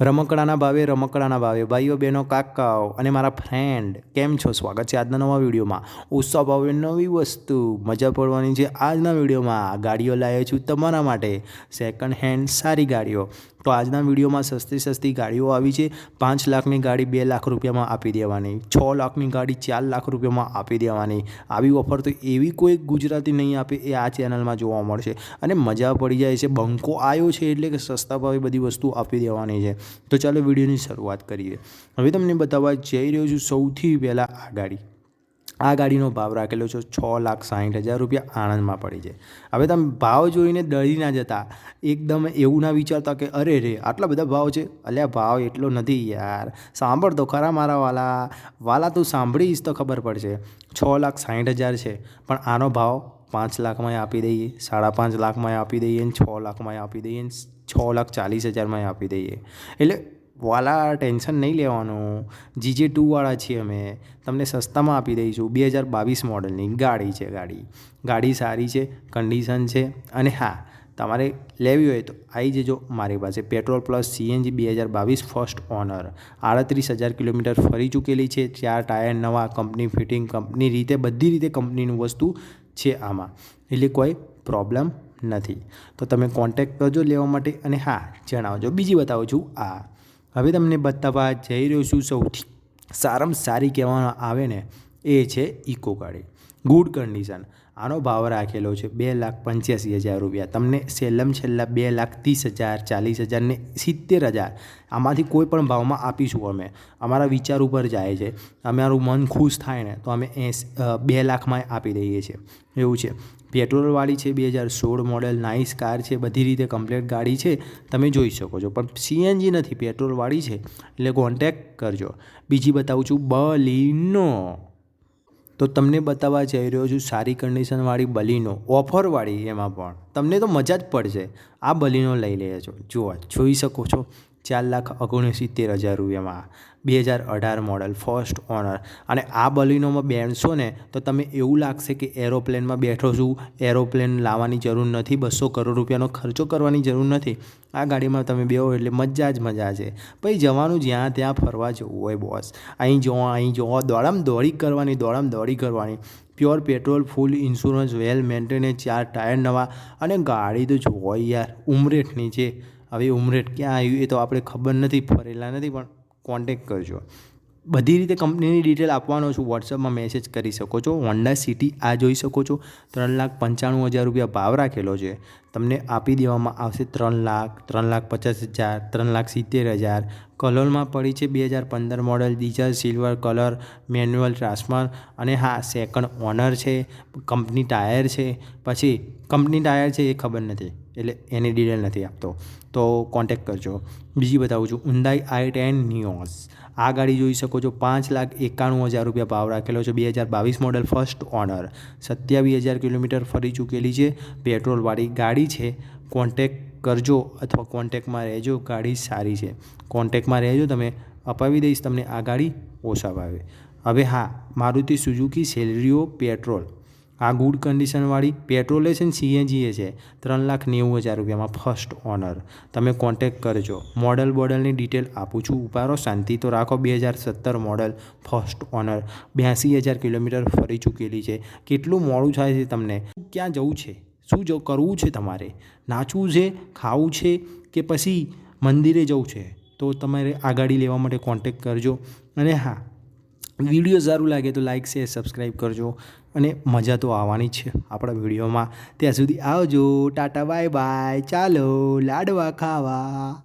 રમકડાના ભાવે રમકડાના ભાવે. ભાઈઓ, બહેનો, કાકાઓ અને મારા ફ્રેન્ડ કેમ છો? સ્વાગત છે આજના નવા વિડીયોમાં. ઉત્સવ ભાવે નવી વસ્તુ. મજા પડવાની છે આજના વિડીયોમાં. ગાડીઓ લાવ્યો છું તમારા માટે. સેકન્ડ હેન્ડ સારી ગાડીઓ. તો આજના વિડીયોમાં સસ્તી સસ્તી ગાડીઓ આવી છે. પાંચ લાખની ગાડી બે લાખ રૂપિયામાં આપી દેવાની. છ લાખની ગાડી ચાર લાખ રૂપિયામાં આપી દેવાની. આવી ઓફર તો એવી કોઈ ગુજરાતી નહીં આપે એ આ ચેનલમાં જોવા મળશે. અને મજા પડી જાય છે. બંકો આવ્યો છે એટલે કે સસ્તા ભાવે બધી વસ્તુ આપી દેવાની છે. તો ચાલો વિડીયોની શરૂઆત કરીએ. હવે તમને બતાવવા જઈ રહ્યો છું સૌથી પહેલાં આ ગાડી. આ ગાડીનો ભાવ રાખેલો છે છ લાખ સાઠ હજાર રૂપિયા આણંદમાં પડી છે. હવે તમે ભાવ જોઈને ડરી ના જતા, એકદમ એવું ના વિચારતા કે, અરે રે, આટલા બધા ભાવ છે. અલ્યા, ભાવ એટલો નથી યાર. સાંભળ તો ખરા મારા વાલા. વાલા, તું સાંભળીશ તો ખબર પડશે. છ લાખ સાઠ હજાર છે, પણ આનો ભાવ પાંચ લાખમાં આપી દઈએ, સાડા પાંચ લાખમાં આપી દઈએ ને છ લાખમાં આપી દઈએ ને છ લાખ ચાલીસ હજારમાં આપી દઈએ. એટલે વાલા ટેન્શન નહીં લેવાનું. જીજે ટુવાળા છીએ અમે. તમને સસ્તામાં આપી દઈશું. બે હજાર બાવીસ મોડલની. ગાડી છે ગાડી. ગાડી સારી છે કન્ડિશન છે અને હા, તમારે લેવી હોય તો આવી જજો મારી પાસે. પેટ્રોલ પ્લસ સીએનજી બે હજાર બાવીસ ફર્સ્ટ ઓનર આડત્રીસ હજાર કિલોમીટર ફરી ચૂકેલી છે. ચાર ટાયર નવા, કંપની ફિટિંગ કંપની રીતે, બધી રીતે કંપનીનું વસ્તુ છે આમાં. એટલે કોઈ પ્રોબ્લેમ નથી. તો તમે કોન્ટેક્ટ કરજો લેવા માટે અને હા, જણાવજો. બીજી બતાવું છું આ. હવે તમને બતાવવા જઈ રહ્યો છું સૌથી. સારામાં સારી કહેવામાં આવે ને એ છે ઇકો ગાડી. ગુડ કન્ડિશન આનો ભાવ રાખેલો છે બે લાખ પંચ્યાસી હજાર રૂપિયા. તમને સેલમ છેલ્લા બે લાખ ત્રીસ હજાર, ચાલીસ હજાર ને સિત્તેર હજાર આમાંથી કોઈ પણ ભાવમાં આપીશું અમે. અમારા વિચાર ઉપર જાય છે. અમારું મન ખુશ થાય ને તો અમે એસ બે લાખમાં આપી દઈએ છીએ. એવું છે. પેટ્રોલવાળી છે બે હજાર સોળ મોડેલ. નાઇસ કાર છે. બધી રીતે કમ્પ્લીટ ગાડી છે. તમે જોઈ શકો છો. પણ સીએનજી નથી. પેટ્રોલવાળી છે. એટલે કોન્ટેક કરજો. બીજી બતાવું છું. બલીનો તો તમને બતાવવા જઈ રહ્યો છું સારી કન્ડિશનવાળી બલીનો, ઓફરવાળી એમાં પણ. તમને તો મજા જ પડશે. આ બલીનો લઈ લેજો. જુઓ, જોઈ શકો છો. ચાર લાખ ઓગણસિત્તેર હજાર રૂપિયામાં. બે હજાર અઢાર મોડલ ફર્સ્ટ ઓનર અને આ બલિનોમાં બેસો ને, તો તમે એવું લાગશે કે એરોપ્લેનમાં બેઠો છું એરોપ્લેન લાવવાની જરૂર નથી બસો કરોડ રૂપિયાનો ખર્ચો કરવાની જરૂર નથી. આ ગાડીમાં તમે બેહો એટલે મજા જ મજા છે. પછી જવાનું જ્યાં ત્યાં ફરવા જવું હોય બોસ અહીં જો અહીં જો, દોડામ દોડી કરવાની, દોડામ દોડી કરવાની. Pure petrol full insurance well maintenance ચાર ટાયર નવા. અને ગાડી તો જોવો યાર, ઉમરેઠની છે. હવે ઉમરેટ ક્યાં આવ્યું એ તો આપણે ખબર નથી, ફરેલા નથી, પણ કોન્ટેક કરજો. બધી રીતે કંપનીની ડિટેલ આપવાનો છું. વોટ્સઅપમાં મેસેજ કરી શકો છો. હોન્ડા સિટી આ જોઈ શકો છો. ત્રણ લાખ પંચાણું હજાર રૂપિયા ભાવ રાખેલો છે. તમને આપી દેવામાં આવશે ત્રણ લાખ ત્રણ લાખ પચાસ હજાર, ત્રણ લાખ સિત્તેર હજાર. કલરમાં પડી છે બે હજાર પંદર model diesel silver colour manual transfer અને હા સેકન્ડ ઓનર છે. કંપની ટાયર છે. પછી કંપની ટાયર છે એ ખબર નથી. એટલે એની ડિટેલ નથી આપતો. તો કોન્ટેક કરજો. બીજી બતાવું છું ઉંદાઈ આઈ ટેન નિયોસ આ ગાડી જોઈ શકો છો, પાંચ લાખ એકાણું હજાર રૂપિયા ભાવ રાખેલો છે, બે હજાર બાવીસ મોડલ ફર્સ્ટ ઓનર સત્યાવીસ હજાર કિલોમીટર ફરી ચૂકેલી છે. પેટ્રોલવાળી ગાડી છે. કોન્ટેક કરજો અથવા કોન્ટેકમાં રહેજો, ગાડી સારી છે. કોન્ટેકમાં રહેજો, તમે અપાવી દઈશ, તમને આ ગાડી ઓછા ભાવે. હવે હા, મારુતિ સુઝુકી સેલરીઓ પેટ્રોલ આ ગુડ કન્ડિશનવાળી પેટ્રોલે છે ને સીએનજીએ છે, ત્રણ લાખ નેવું હજાર રૂપિયામાં ફર્સ્ટ ઓનર તમે કોન્ટેક કરજો. મોડલ બોડલની ડિટેલ આપું છું. ઉપારો શાંતિ તો રાખો. બે હજાર સત્તર મોડલ ફર્સ્ટ ઓનર બ્યાસી હજાર કિલોમીટર ફરી ચૂકેલી છે. કેટલું મોડું થાય છે તમને? ક્યાં જવું છે? શું જો કરવું છે તમારે? નાચવું છે? ખાવું છે? કે પછી મંદિરે જવું છે? તો તમારે આ ગાડી લેવા માટે કોન્ટેક કરજો. અને હા વીડિયો સારું લાગે તો લાઇક શેર સબસ્ક્રાઈબ કરજો. અને મજા તો આવવાની છે આપણા વિડીયોમાં. ત્યાં સુધી આવજો. ટાટા બાય બાય ચાલો, લાડવા ખાવા.